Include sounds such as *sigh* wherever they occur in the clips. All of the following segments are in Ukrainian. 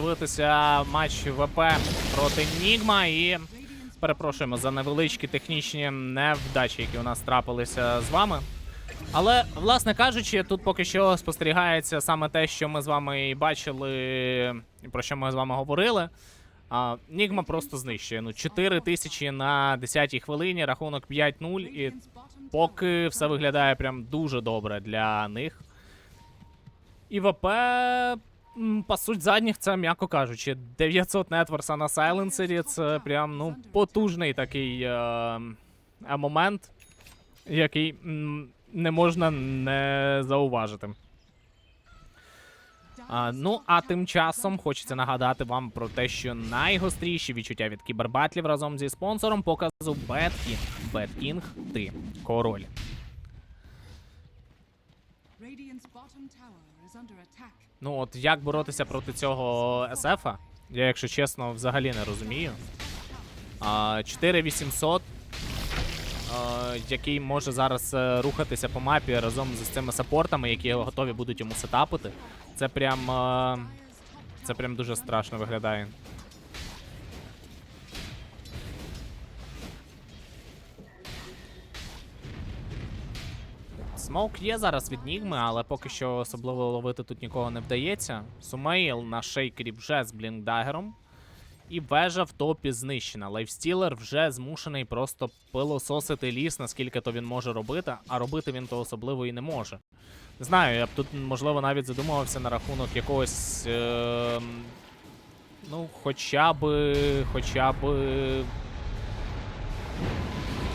подивитися матч ВП проти Нігма і перепрошуємо за невеличкі технічні невдачі, які у нас трапилися з вами. Але, власне кажучи, тут поки що спостерігається саме те, що ми з вами і бачили, про що ми з вами говорили. Нігма просто знищує. Ну, 4 тисячі на 10-й хвилині, рахунок 5-0, і поки все виглядає прям дуже добре для них. І ВП пасуть задніх, це м'яко кажучи. 900 нетворса на сайленсері це прям ну, потужний такий е, е, момент, який не можна не зауважити. А, ну, а тим часом хочеться нагадати вам про те, що найгостріші відчуття від кібербатлів разом зі спонсором показу BetKing. BetKing – ти король. Radiant's bottom tower is under attack. Ну, от як боротися проти цього СФа, я, якщо чесно, взагалі не розумію. 4800, який може зараз е, рухатися по мапі разом з цими саппортами, які готові будуть йому сетапити. Це прям. е, Це прям дуже страшно виглядає. Смоук є зараз від Нігми, але поки що особливо ловити тут нікого не вдається. Сумеїл на шейкері вже з блінкдагером. І вежа в топі знищена. Лайфстілер вже змушений просто пилососити ліс, наскільки то він може робити, а робити він то особливо і не може. Не знаю, я б тут, можливо, навіть задумувався на рахунок якогось. Е- ну, хоча би. Хоча би.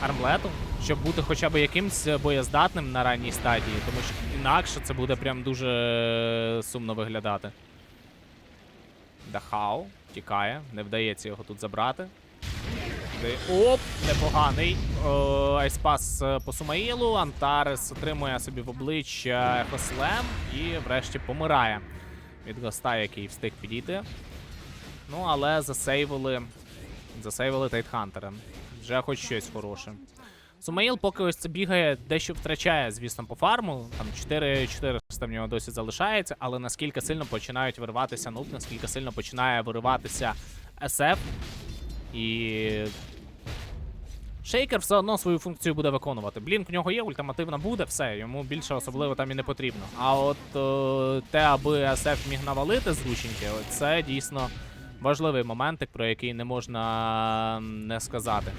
Армлету, щоб бути хоча б якимсь боєздатним на ранній стадії, тому що інакше це буде прям дуже сумно виглядати. Дахау тікає, не вдається його тут забрати. Оп, непоганий. Айспас е, по Сумаїлу. Антарес отримує собі в обличчя Ехослем і врешті помирає від госта, який встиг підійти. Ну, але засейвили. Засейвили Тайтхантера. Вже хоч щось хороше. Сумаїл поки ось це бігає, дещо втрачає, звісно, по фарму. Там 4400 в нього досі залишається, але наскільки сильно починають вириватися нуб, наскільки сильно починає вириватися SF. І. Шейкер все одно свою функцію буде виконувати. Блінк в нього є, ультимативна буде, все, йому більше особливо там і не потрібно. А от е, те, аби SF міг навалити зрученьки, це дійсно важливий моментик, про який не можна не сказати.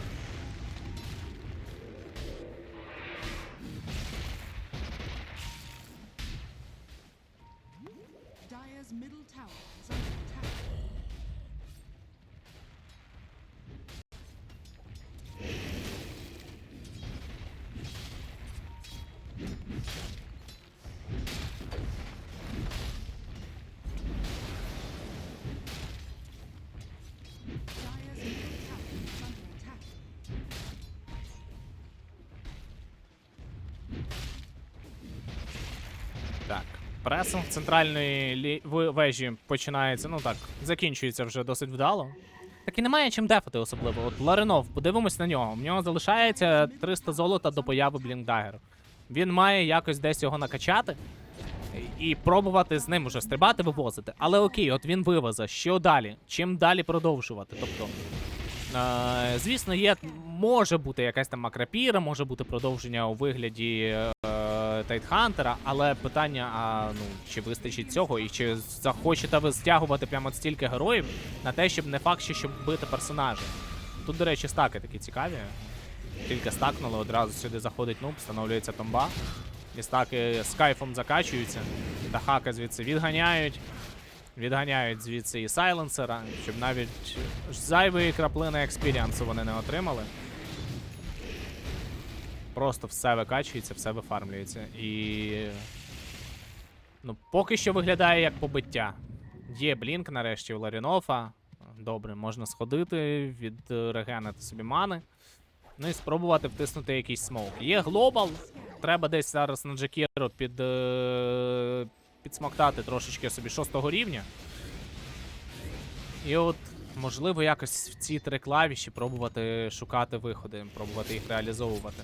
Так. Пресинг центральної лі... вежі починається, ну так, закінчується вже досить вдало. Так і немає чим дефати особливо. От Ларинов, подивимось на нього. В нього залишається 300 золота до появи Блінкдагеру. Він має якось десь його накачати і пробувати з ним уже стрибати, вивозити. Але окей, от він вивезе. Що далі? Чим далі продовжувати? Тобто, е, звісно, є, може бути якась там макрапіра, може бути продовження у вигляді е, Тайтхантера, але питання: а ну чи вистачить цього, і чи захочете ви стягувати прямо стільки героїв на те, щоб не факт, ще щоб бити персонажа. Тут, до речі, стаки такі цікаві. Тільки стакнули, одразу сюди заходить нуб, встановлюється томба. І стаки з кайфом закачуються. Дахака звідси відганяють. Відганяють звідси і сайленсера, щоб навіть зайвої краплини експіріансу вони не отримали. Просто все викачується, все вифармлюється. І. Ну, поки що виглядає як побиття. Є блінк нарешті у Ларінофа. Добре, можна сходити, відрегенити собі мани. Ну і спробувати втиснути якийсь смоук. Є глобал. Треба десь зараз на Джекіро під, е, підсмоктати трошечки собі шостого рівня. І от, можливо, якось в ці три клавіші пробувати шукати виходи, пробувати їх реалізовувати.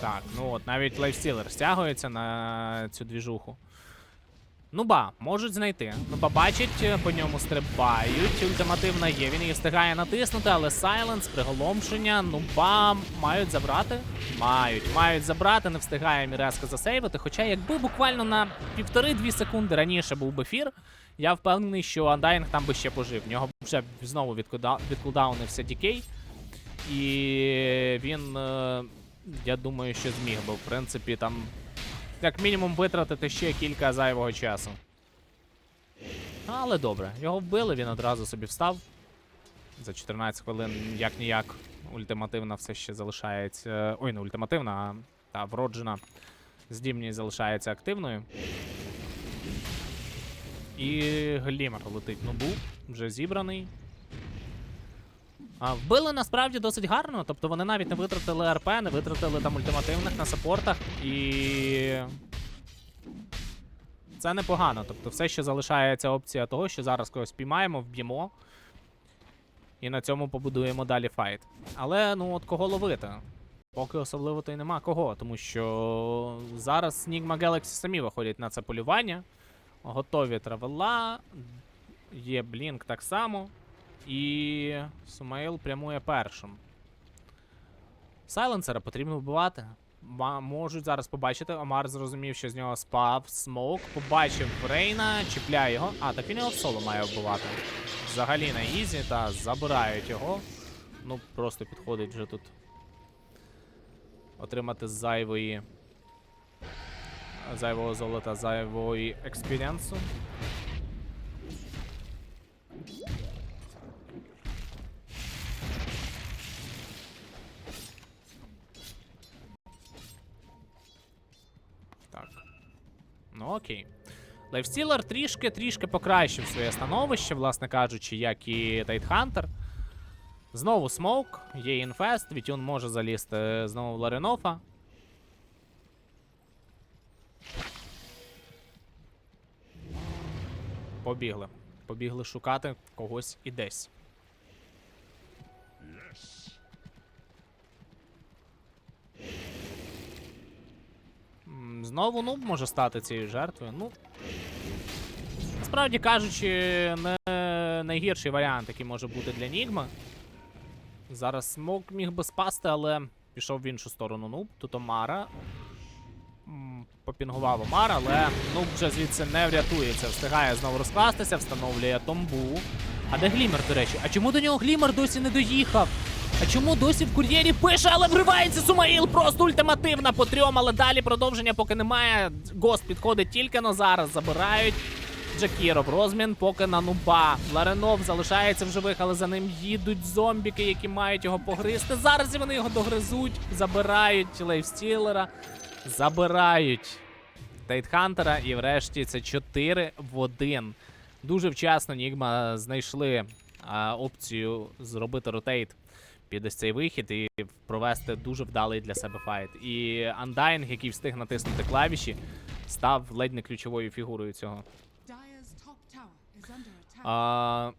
Так, ну от навіть лайфстілер стягується на цю двіжуху. Нуба можуть знайти. Нуба бачить, е, по ньому стрибають. Ультимативна є. Він її встигає натиснути, але сайленс, приголомшення. Нуба мають забрати. Мають, мають забрати. Не встигає Міреска засейвити. Хоча, якби буквально на півтори-дві секунди раніше був би фір, я впевнений, що Андайнг там би ще пожив. В нього вже знову відкуда- відкулдаунився дікей. І він, е, я думаю, що зміг би, в принципі, там як мінімум витратити ще кілька зайвого часу. Але добре, його вбили, він одразу собі встав. За 14 хвилин, як ніяк, ультимативна все ще залишається. Ой, не ультимативна, а та вроджена здібність залишається активною. І глімер летить нубу, вже зібраний. А, вбили насправді досить гарно, тобто вони навіть не витратили РП, не витратили там ультимативних на саппортах і. Це непогано. Тобто, все ще залишається опція того, що зараз когось піймаємо, вб'ємо. І на цьому побудуємо далі файт. Але ну от кого ловити? Поки особливо то й нема кого, тому що зараз Nigma Galaxy самі виходять на це полювання. Готові травела, є Блінк так само. І Сумаїл прямує першим. Сайленсера потрібно вбивати. Можуть зараз побачити. Омар зрозумів, що з нього спав смоук. Побачив Рейна, чіпляє його. А, так він його соло має вбивати. Взагалі на ізі, та забирають його. Ну, просто підходить вже тут. Отримати зайвої. Зайвого золота, зайвої експіріенсу. Ну окей. Лайфстілер трішки трішки покращив своє становище, власне кажучи, як і Тайтхантер. Знову смоук, є інфест, Вітюн може залізти знову в Ларинофа. Побігли. Побігли шукати когось і десь. Знову нуб може стати цією жертвою. Ну. Насправді кажучи, не найгірший варіант, який може бути для Нігма. Зараз смок міг би спасти, але пішов в іншу сторону нуб. Тут Омара. Попінгував Омар, але нуб вже звідси не врятується. Встигає знову розкластися, встановлює томбу. А де Глімер, до речі? А чому до нього Глімер досі не доїхав? А чому досі в кур'єрі пише, але вривається Сумаїл? Просто ультимативна по трьом, але далі продовження поки немає. Гост підходить тільки но зараз. Забирають Джакіро в розмін, поки на нуба. Ларенов залишається в живих, але за ним їдуть зомбіки, які мають його погризти. Зараз вони його догризуть, забирають лейфстілера, забирають Тайтхантера, і врешті це 4 в 1. Дуже вчасно Нігма знайшли а, опцію зробити ротейт під ось цей вихід і провести дуже вдалий для себе файт. І Undying, який встиг натиснути клавіші, став ледь не ключовою фігурою цього. А,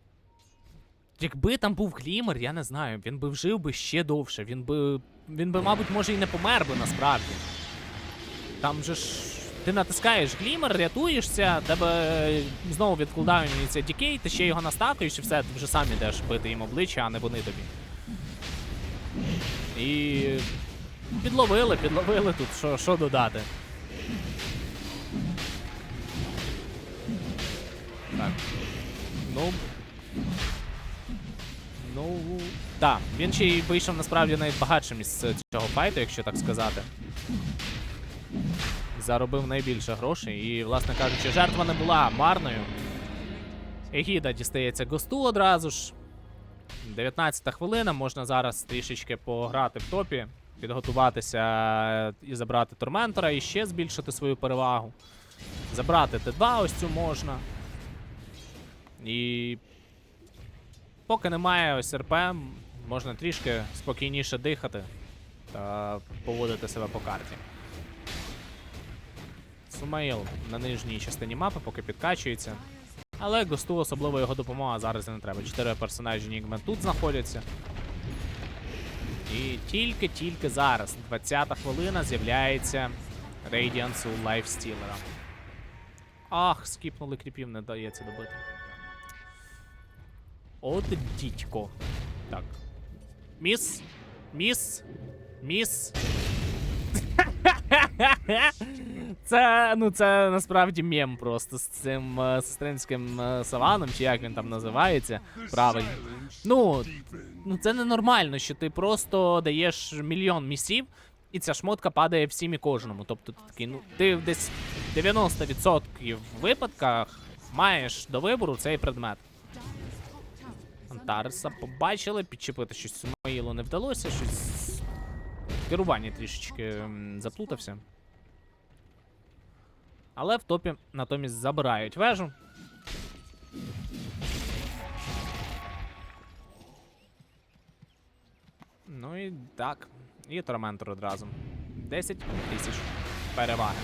якби там був глімер, я не знаю, він би вжив би ще довше. Він би, він би, мабуть, може і не помер би насправді. Там же ж. Ти натискаєш глімер, рятуєшся, тебе знову відкладаються дікей, ти ще його настакуєш і все, ти вже сам ідеш бити їм обличчя, а не вони тобі. І підловили, підловили тут, що, що додати. Так. Ну. Ну. Так, він ще й вийшов насправді навіть багатшим із цього файту, якщо так сказати. Заробив найбільше грошей і, власне кажучи, жертва не була марною. Егіда дістається госту одразу ж. 19 хвилина, можна зараз трішечки пограти в топі, підготуватися і забрати Торментора, і ще збільшити свою перевагу. Забрати Т2 ось цю можна. І поки немає ось РП, можна трішки спокійніше дихати та поводити себе по карті. Сумаїл на нижній частині мапи поки підкачується. Але госту особливо його допомога зараз не треба. Чотири персонажі Нігмен тут знаходяться. І тільки-тільки зараз, 20-та хвилина, з'являється Radiance у лайфстілера. Ах, скіпнули кріпів, не дається добити. От дідько. Так. Міс. Міс. Міс. *laughs* Це, ну, це насправді мєм просто з цим е, сестринським е, саваном, чи як він там називається. Правильно. Ну, ну це ненормально, що ти просто даєш мільйон місів, і ця шмотка падає всім і кожному. Тобто ти такий, ну, ти десь 90% випадках маєш до вибору цей предмет. Антареса побачили, підчепити щось Сумаїлу не вдалося, щось. в Керуванні трішечки заплутався. Але в топі натомість забирають вежу. Ну і так. І Торментор одразу. 10 тисяч переваги.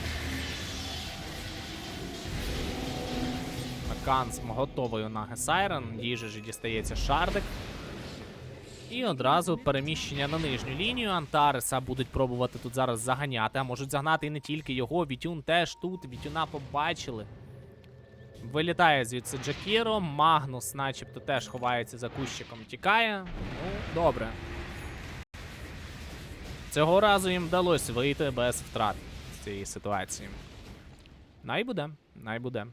Канс готовий на Гесайрен, їй же ж дістається шардик. І одразу переміщення на нижню лінію. Антареса будуть пробувати тут зараз заганяти, а можуть загнати і не тільки його. Вітюн теж тут. Вітюна побачили. Вилітає звідси Джакіро. Магнус, начебто, теж ховається за кущиком, тікає. Ну, добре. Цього разу їм вдалося вийти без втрат з цієї ситуації. Най буде, най буде.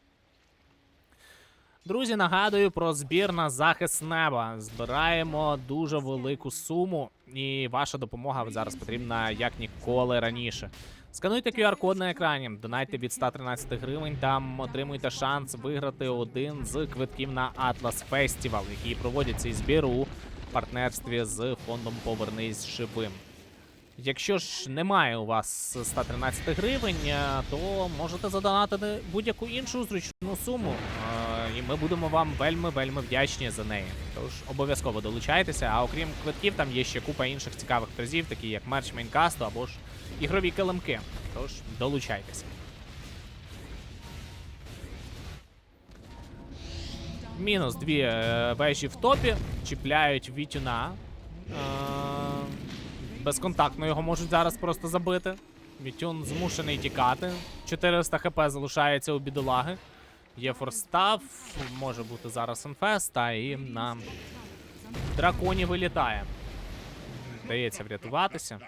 Друзі, нагадую про збір на захист неба. Збираємо дуже велику суму, і ваша допомога зараз потрібна як ніколи раніше. Скануйте QR-код на екрані, донайте від 113 гривень, там отримуйте шанс виграти один з квитків на Atlas Festival, який проводять цей збір у партнерстві з фондом Повернись живим. Якщо ж немає у вас 113 гривень, е, то можете задонатити будь-яку іншу зручну суму, і ми будемо вам вельми вельми вдячні за неї. Тож обов'язково долучайтеся. А окрім квитків, там є ще купа інших цікавих призів, такі як мерч мейнкасту або ж ігрові килимки. Тож долучайтеся. Мінус дві е, вежі в топі, чіпляють Вітюна. Е, безконтактно його можуть зараз просто забити. Вітюн змушений тікати. 400 хп залишається у бідолаги. Є форстав, може бути зараз інфест, та і на драконі вилітає. Вдається врятуватися.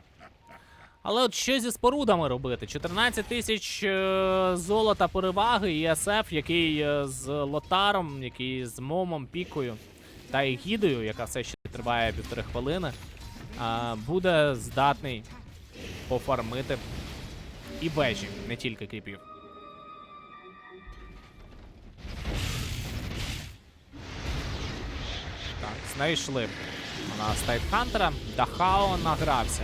Але от що зі спорудами робити? 14 тисяч е, золота переваги і СФ, який е, з лотаром, який з момом, пікою та і гідою, яка все ще триває півтори хвилини, буде здатний пофармити і вежі, не тільки кріпів. Знайшли у нас Тайтхантера. Дахао награвся.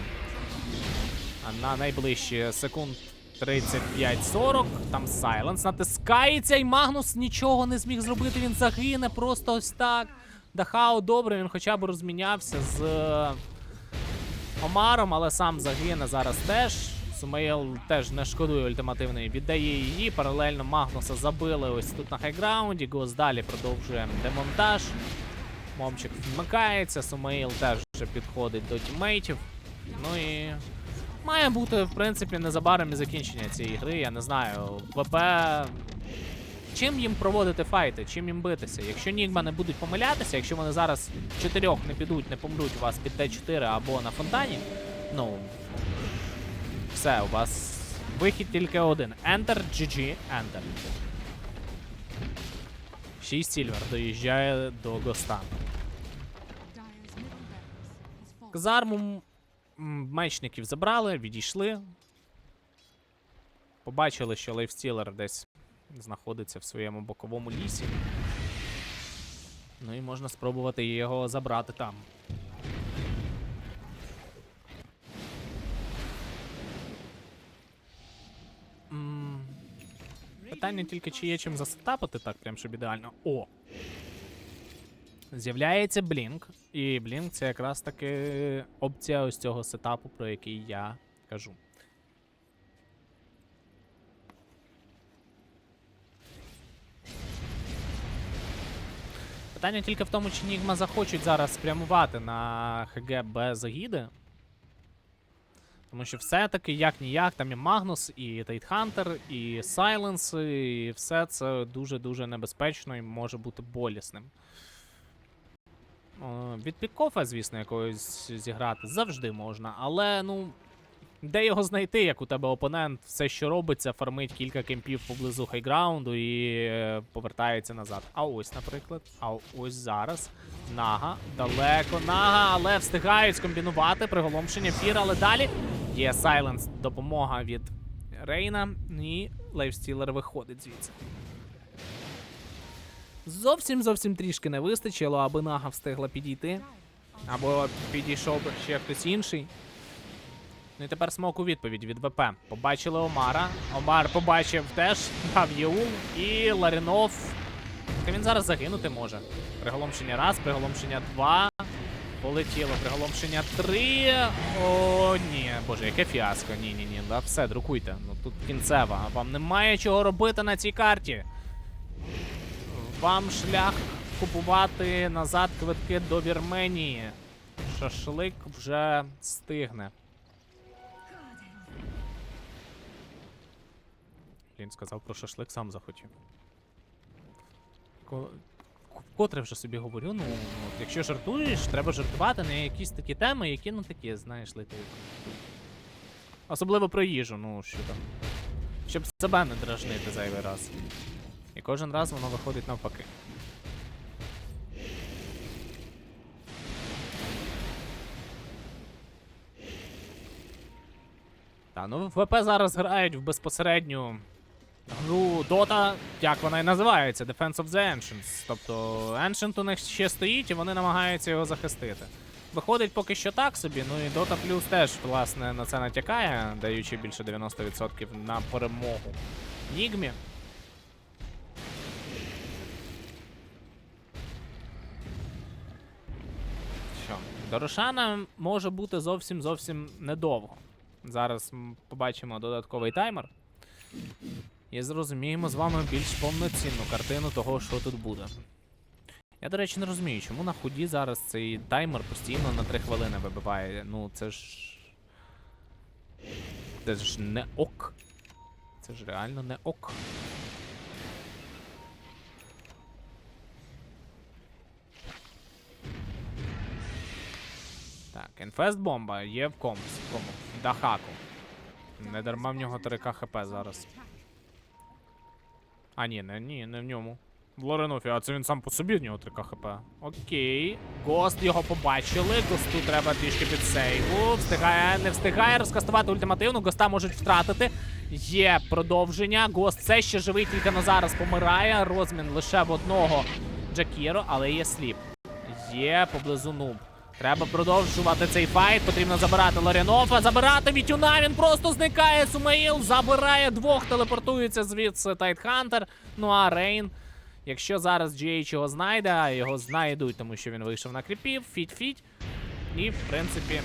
На найближчі секунд 35-40. Там Сайленс натискається, і Магнус нічого не зміг зробити. Він загине просто ось так. Дахао добре, він хоча б розмінявся з е, Омаром, але сам загине зараз теж. Сумейл теж не шкодує ультимативної, віддає її. Паралельно Магнуса забили ось тут на хайграунді. Гос далі продовжує демонтаж. Момчик вмикається, Сумейл теж вже підходить до тімейтів. Ну і має бути, в принципі, незабаром і закінчення цієї гри. Я не знаю. ВП. Чим їм проводити файти, чим їм битися? Якщо Нігма не будуть помилятися, якщо вони зараз чотирьох не підуть, не помруть у вас під Т4 або на фонтані, ну. Все, у вас вихід тільки один. Enter, GG, Enter. 6 сільвер доїжджає до Госта. Казарму мечників забрали, відійшли. Побачили, що лейфстілер десь знаходиться в своєму боковому лісі. Ну і можна спробувати його забрати там. М, Питання тільки, чи є чим засетапити так, прям щоб ідеально. О! З'являється Блінк, і Блінк це якраз таки опція ось цього сетапу, про який я кажу. Питання тільки в тому, чи Нігма захочуть зараз спрямувати на ХГ без гіди. Тому що все-таки як ніяк, там і Магнус, і Тайтхантер, і Сайленс, і все це дуже-дуже небезпечно і може бути болісним. Від Пікофа, звісно, якогось зіграти завжди можна, але ну. Де його знайти, як у тебе опонент, все, що робиться, фармить кілька кемпів поблизу хайграунду і е, повертається назад. А ось, наприклад, а ось зараз. Нага, далеко нага, але встигають скомбінувати приголомшення фір, але далі є Сайленс, допомога від Рейна, і Лейфстілер виходить звідси. Зовсім зовсім трішки не вистачило, аби нага встигла підійти. Або підійшов ще хтось інший. Ну і тепер смок у відповідь від ВП. Побачили Омара. Омар побачив теж, дав Єул і Ларінов. Та він зараз загинути може. Приголомшення раз, приголомшення два. Полетіло, приголомшення три. О, ні, боже, яке фіаско. Ні, ні, ні. Да, все, друкуйте. Ну тут кінцева. Вам немає чого робити на цій карті. Вам шлях купувати назад квитки до Вірменії. Шашлик вже стигне. Він сказав про шашлик, сам захотів. Ко- Вкотре вже собі говорю, ну, от якщо жартуєш, треба жартувати на якісь такі теми, які, ну такі, знаєш, лити. Особливо про їжу, ну що там. Щоб себе не дражнити зайвий раз. І кожен раз воно виходить навпаки. Та, ну ВП зараз грають в безпосередню гру Dota, як вона і називається, Defense of the Ancients. Тобто Ancient у них ще стоїть і вони намагаються його захистити. Виходить поки що так собі, ну і Dota Plus теж, власне, на це натякає, даючи більше 90% на перемогу Нігмі. Що? До може бути зовсім зовсім недовго. Зараз побачимо додатковий таймер. І зрозуміємо з вами більш повноцінну картину того, що тут буде. Я, до речі, не розумію, чому на худі зараз цей таймер постійно на 3 хвилини вибиває. Ну, це ж. Це ж не ок. Це ж реально не ок. Так, інфест бомба є в комусь. Дахаку. Не дарма в нього 3к хп зараз. А, ні, не, ні, не в ньому. В Лоренофі, а це він сам по собі в нього 3к хп. Окей. Гост його побачили. Госту треба трішки під сейву. Встигає, не встигає розкастувати ультимативну. Госта можуть втратити. Є продовження. Гост все ще живий, тільки на зараз помирає. Розмін лише в одного Джакіро, але є сліп. Є поблизу нуб. Треба продовжувати цей файт. Потрібно забирати Ларінофа, забирати Вітюна. Він просто зникає. Сумаїл забирає двох, телепортується звідси Тайтхантер. Ну а Рейн. Якщо зараз GH його знайде, а його знайдуть, тому що він вийшов на кріпів, фіть-фіть. І, в принципі,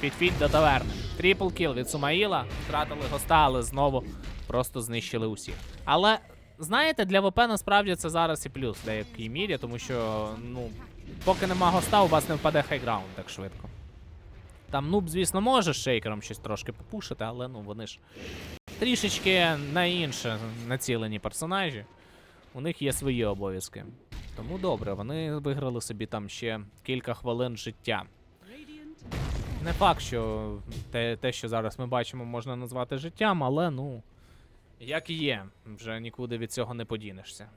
фіть-фіть до таверни. Трипл кіл від Сумаїла. Втратили госта, але знову просто знищили усіх. Але знаєте, для ВП насправді це зараз і плюс в деякій мірі, тому що, ну, поки нема госта, у вас не впаде хайграунд так швидко. Там нуб, звісно, може шейкером щось трошки попушити, але ну вони ж трішечки на інше націлені персонажі. У них є свої обов'язки. Тому добре, вони виграли собі там ще кілька хвилин життя. Не факт, що те, те, що зараз ми бачимо, можна назвати життям, але ну. Як і є, вже нікуди від цього не подінешся.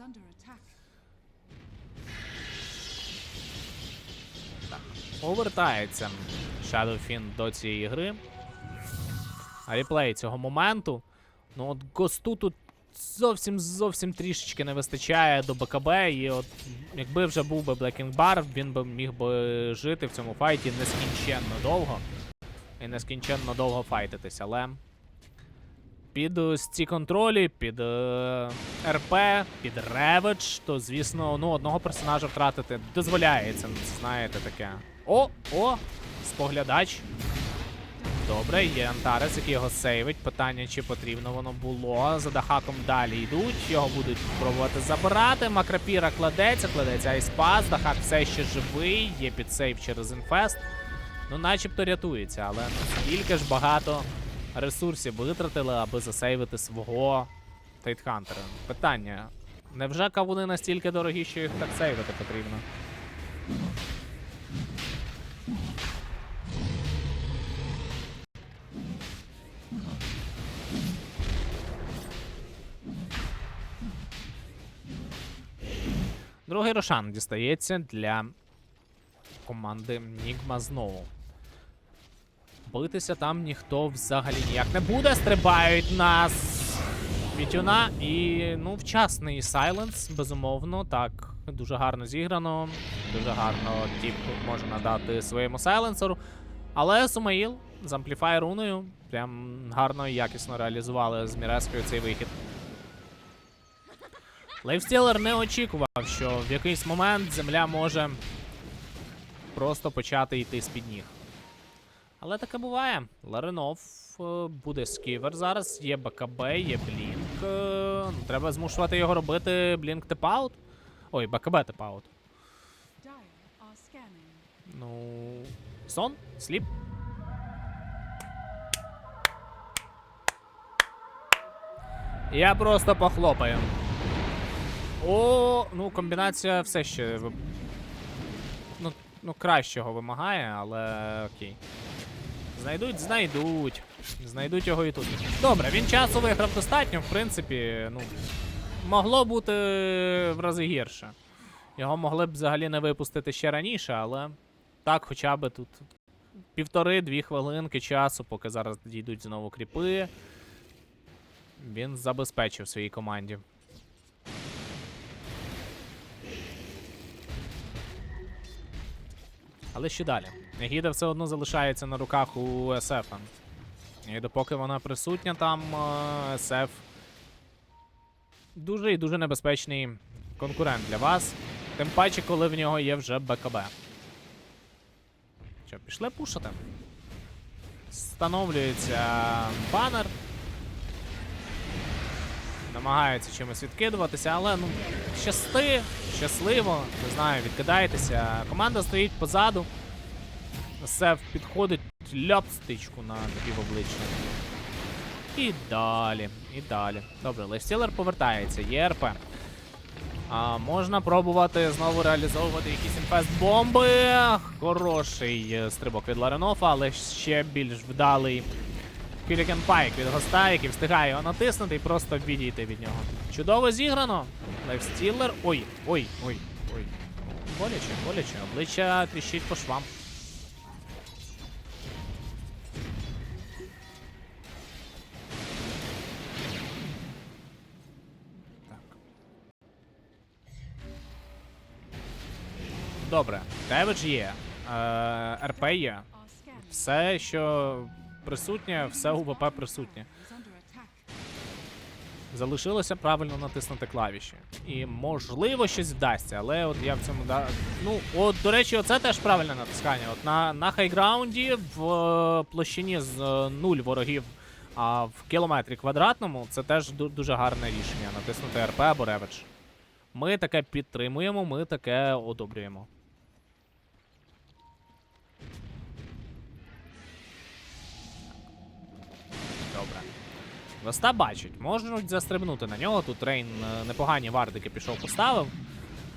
Under attack. Повертається Shadowfin до цієї гри. Реплей цього моменту. Ну от Госту тут зовсім зовсім трішечки не вистачає до БКБ. І от якби вже був би Blacking Bar, він би міг би жити в цьому файті нескінченно довго. І нескінченно довго файтитись, але. Під ось ці контролі, під е, РП, під Реведж, то звісно, ну одного персонажа втратити дозволяється, знаєте таке. О, о! Споглядач. добре. Є Антарес, який його сейвить. Питання, чи потрібно воно було. За Дахаком далі йдуть. Його будуть пробувати забирати. Макрапіра кладеться, кладеться Айспас. Дахак все ще живий. Є підсейв через інфест. Ну, начебто рятується, але наскільки ж багато ресурсів витратили, аби засейвити свого Тайтхантера. Питання. Невже кавуни настільки дорогі, що їх так сейвити потрібно? Другий Рошан дістається для команди Нігма знову. Битися там ніхто взагалі ніяк не буде. Стрибають нас Вітюна і ну, вчасний сайленс, безумовно, так. Дуже гарно зіграно. Дуже гарно тіп може надати своєму сайленсеру. Але Сумаїл з ампліфай руною прям гарно і якісно реалізували з Мірескою цей вихід. Лейфстілер не очікував, що в якийсь момент земля може просто почати йти з-під ніг. Але таке буває. Ларинов е, буде сківер зараз, є БКБ, є Блінк. е, ну, Треба змушувати його робити Блінк тепаут. Ой, БКБ тепаут. Ну. Сон? Сліп? Я просто похлопаю. О, ну комбінація все ще. Ну, ну кращого вимагає, але окей. Знайдуть, знайдуть. Знайдуть його і тут. Добре, він часу виграв достатньо, в принципі, ну. Могло бути в рази гірше. Його могли б взагалі не випустити ще раніше, але так, хоча б тут півтори-дві хвилинки часу, поки зараз дійдуть знову кріпи. Він забезпечив своїй команді. Але що далі? Егіда все одно залишається на руках у SF. І допоки вона присутня там, е, SF дуже і дуже небезпечний конкурент для вас. Тим паче, коли в нього є вже БКБ. Що, пішли пушити? Встановлюється банер. Намагаються чимось відкидуватися, але ну, щасти, щасливо, не знаю, відкидаєтеся. Команда стоїть позаду. Сев підходить, ляп стичку на обличчя. І далі, і далі. Добре, Лейфстілер повертається, є РП. А, можна пробувати знову реалізовувати якісь інфест-бомби. Хороший е, стрибок від Ларенофа, але ще більш вдалий Пілікен Пайк від госта, який встигає його натиснути і просто відійти від нього. Чудово зіграно. Лайфстілер. Ой, ой, ой, ой. Боляче, боляче. Обличчя тріщить по швам. Добре, Девидж є. Е, РП є. Все, що присутнє, все у ВП присутнє. Залишилося правильно натиснути клавіші. І можливо щось вдасться, але от я в цьому да. Ну, от, до речі, оце теж правильне натискання. От на, на хайграунді в е, площині з е, нуль ворогів, а в кілометрі квадратному це теж ду- дуже гарне рішення натиснути РП або реведж. Ми таке підтримуємо, ми таке одобрюємо. Госта бачать, можуть застрибнути на нього. Тут Рейн е, непогані вардики пішов, поставив.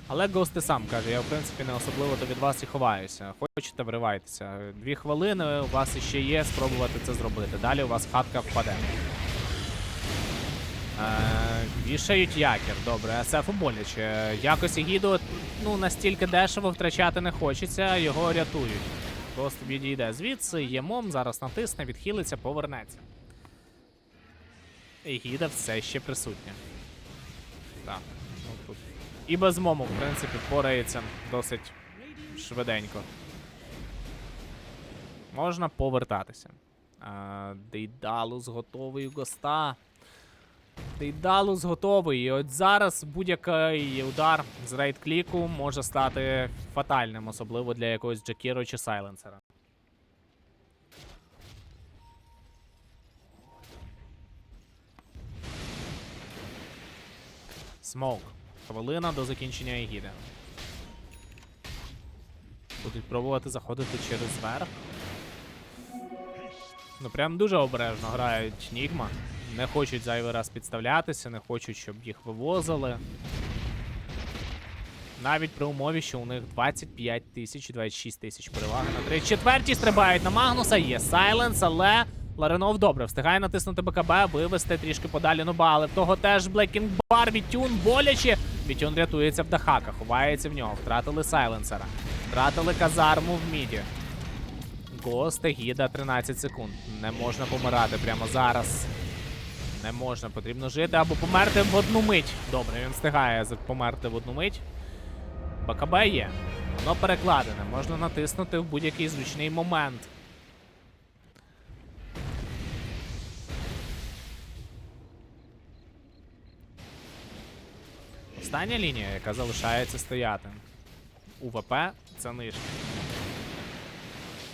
Але Гост і сам каже, я в принципі не особливо то від вас і ховаюся. Хочете, вривайтеся. Дві хвилини у вас іще є спробувати це зробити. Далі у вас хатка впаде. Е, вішають якір, добре, СФ боляче. Якось Егіду ну, настільки дешево втрачати не хочеться, його рятують. Просто відійде звідси, є мом, зараз натисне, відхилиться, повернеться. Егіда все ще присутня. Так. Ну, тут. І без мому, в принципі, впорається досить швиденько. Можна повертатися. А, Дейдалус готовий госта. Дейдалус готовий. І от зараз будь-який удар з рейд-кліку може стати фатальним, особливо для якогось Джакіро чи Сайленсера. Смок. Хвилина до закінчення Егіди. Будуть пробувати заходити через верх. Ну прям дуже обережно грають Нігма. Не хочуть зайвий раз підставлятися, не хочуть, щоб їх вивозили. Навіть при умові, що у них 25 тисяч, 26 тисяч переваги на 3 четверті стрибають на Магнуса. Є Сайленс, але Ларинов добре встигає натиснути БКБ, вивести трішки подалі Нуба, але в того теж Блекінг Бар, Вітюн боляче. Вітюн рятується в Дахака, ховається в нього. Втратили Сайленсера. Втратили казарму в міді. Гост Гіда 13 секунд. Не можна помирати прямо зараз. Не можна, потрібно жити або померти в одну мить. Добре, він встигає померти в одну мить. БКБ є. Воно перекладене, можна натиснути в будь-який зручний момент. Остання лінія, яка залишається стояти. УВП це нижня.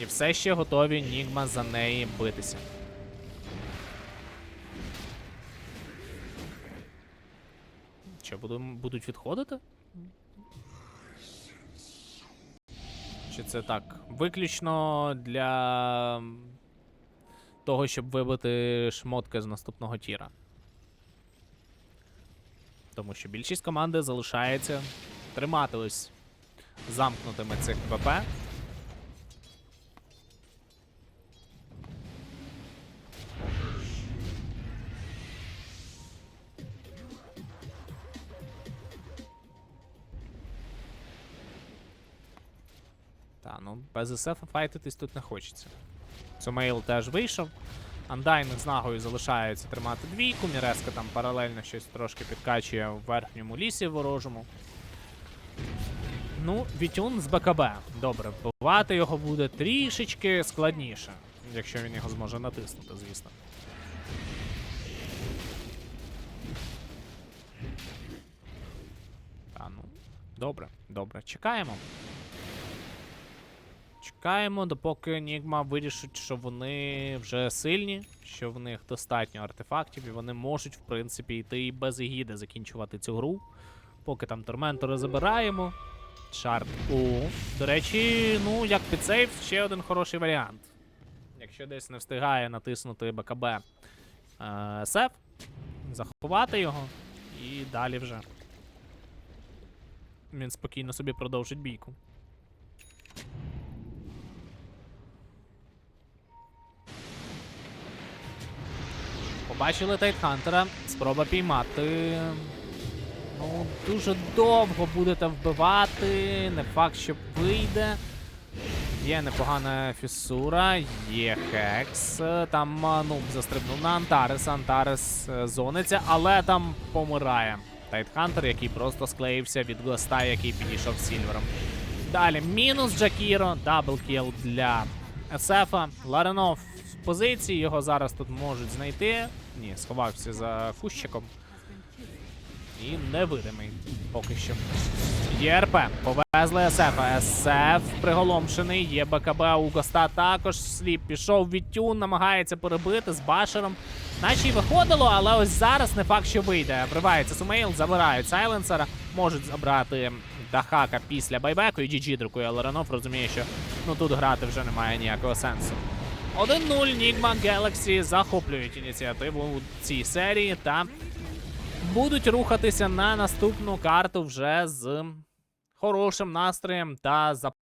І все ще готові Нігма за неї битися. Що, будуть відходити? Чи це так? Виключно для того, щоб вибити шмотки з наступного тіра. Тому що більшість команди залишається тримати ось замкнутими цих ПП. Та, ну без СФ файтитись тут не хочеться. Сумейл теж вийшов. Андайник з нагою залишається тримати двійку. Міреска там паралельно щось трошки підкачує в верхньому лісі ворожому. Ну, Вітюн з БКБ. Добре, вбивати його буде трішечки складніше, якщо він його зможе натиснути, звісно. Та ну, добре, добре. Чекаємо. Чекаємо, допоки Нігма вирішить, що вони вже сильні, що в них достатньо артефактів, і вони можуть, в принципі, йти і без егіди закінчувати цю гру. Поки там Торментори забираємо. Шарт У. До речі, ну, як підсейв, ще один хороший варіант. Якщо десь не встигає натиснути БКБ е, СФ, заховати його і далі вже. Він спокійно собі продовжить бійку. Побачили Тайтхантера. Спроба піймати. Ну, дуже довго будете вбивати. Не факт, що вийде. Є непогана фісура, є хекс. Там ну, застрибнув на Антареса. Антарес е, зониться, але там помирає. Тайтхантер, який просто склеївся від гласта, який підійшов сільвером. Далі мінус Джакіро, даблкіл для Есефа. Ларенов в позиції, його зараз тут можуть знайти. Ні, сховався за кущиком. І невидимий поки що. ЄРП. Повезли СФ. СФ приголомшений. Є БКБ у Госта також. Сліп пішов Вітюн, намагається перебити з башером. Наче й виходило, але ось зараз не факт, що вийде. Вривається Сумейл, забирають Сайленсера. Можуть забрати Дахака після байбеку. І GG друкує Ларенов, розуміє, що ну тут грати вже немає ніякого сенсу. 1-0 Нігма Galaxy захоплюють ініціативу у цій серії та будуть рухатися на наступну карту вже з хорошим настроєм та за